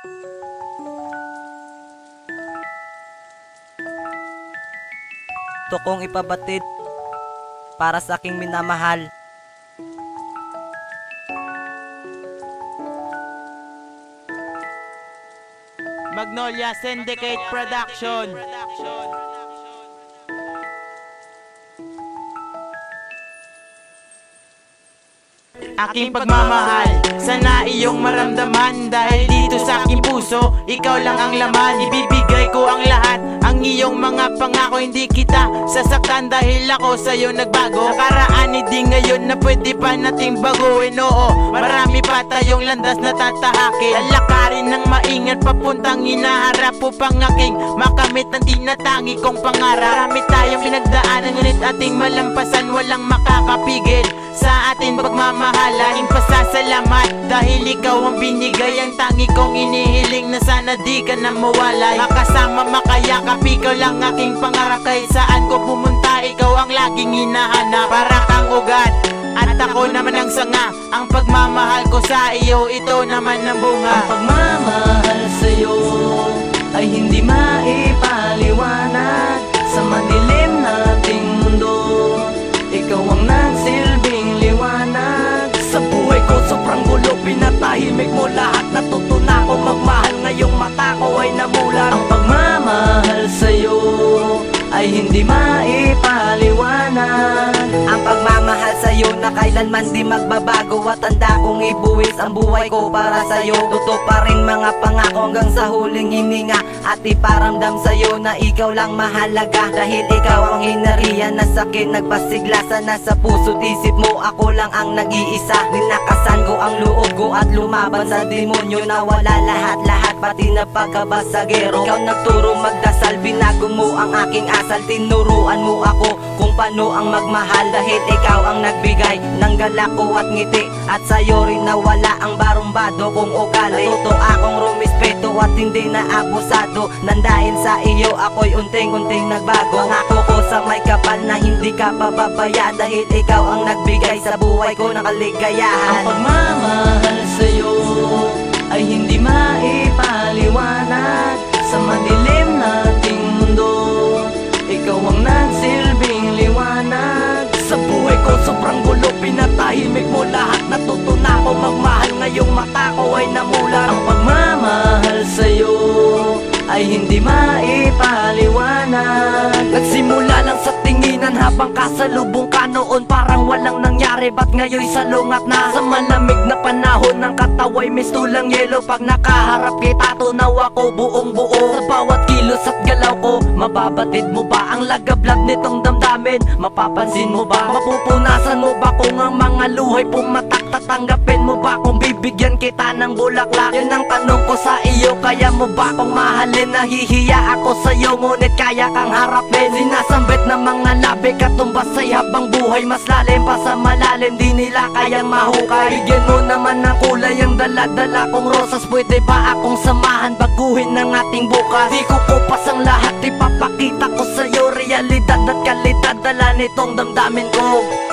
Ito kong ipabatid para sa aking minamahal. Magnolia Syndicate Production. Aking pagmamahal, sana iyong maramdaman. Dahil dito sa aking puso, ikaw lang ang laman. Ibibigay ko ang lahat, ang iyong mga pangako Hindi kita sasaktan dahil ako sa'yo nagbago. Nakaraan hindi ngayon na pwede pa nating baguhin. Oo, marami pa tayong landas na tatahakin. Lalakarin ng maingat papuntang hinaharap Upang aking makamit ang tinatangi kong pangarap. Marami tayong pinagdaanan ngunit ating malampasan Walang makakapigil sa atin pagmamahal Pasasalamat dahil ikaw ang binigay. Ang tangi kong inihiling na sana di ka na mawalay. Makasama makayakap, ikaw lang aking pangarap. Kahit saan ko pumunta, ikaw ang laging hinahanap. Para kang ugat at ako naman ang sanga. Ang pagmamahal ko sa iyo, ito naman ang bunga. Ang pagmamahal sa'yo ay Pinatahimik mo lahat Natutunan ko magmahal. Ngayong mata ko ay namulat. Ang pagmamahal sa'yo ay hindi sa'yo na kailanman di magbabago At tanda kong ibuwis ang buhay ko para sa'yo. Totoo pa rin mga pangako hanggang sa huling hininga At iparamdam sa'yo na ikaw lang mahalaga. Dahil ikaw ang hinarihan na sakin Nagpasigla sana sa puso't isip mo Ako lang ang nag-iisa. Ninakasan ko ang loob ko at lumaban sa demonyo Nawala lahat-lahat pati na pagkabasagero. Ikaw nagturo magdasal Binago mo ang aking asal. Tinuruan mo ako kung paano ang magmahal. Dahil ikaw ang nagbigay ng galak ko at ngiti. At sa'yo rin nawala ang barumbado kong ugali. Natuto akong rumispeto at hindi na abusado. Nandahin sa iyo ako'y unting-unting nagbago. Pangako ko sa may kapal na hindi ka pababayaan. Dahil ikaw ang nagbigay sa buhay ko ng Ang kaligayahan pagmamahal sa'yo ay hindi maipaliwanag. Sa madilim habang kasalubong ka noon Parang walang nangyari. Ba't ngayon salungat na? Sa malamig na panahon ng kataway mistulang yelo. Pag nakaharap kita tunaw ako buong buo. Sa bawat kilos at galaw ko Mababatid mo ba ang lagablab nitong damdamin? Mapapansin mo ba? Mapupunasan mo ba kung ang mga luhay pumatak? Tatanggapin mo ba kung bibigyan kita ng bulaklak? Yun ang tanong ko sa Kaya mo ba kung mahalin? Nahihiya ako sa'yo Ngunit kaya kang harapin. Sinasambit ng mga labi Katumbasay habang buhay Mas lalim pa sa malalim. Di nila kayang mahukay. Bigyan mo naman ng kulay Ang dala-dala kong rosas. Pwede ba akong samahan? Baguhin ng ating bukas. Di ko kupas ang lahat Ipapakita ko sa'yo. Realidad at kalidad Dala nitong damdamin ko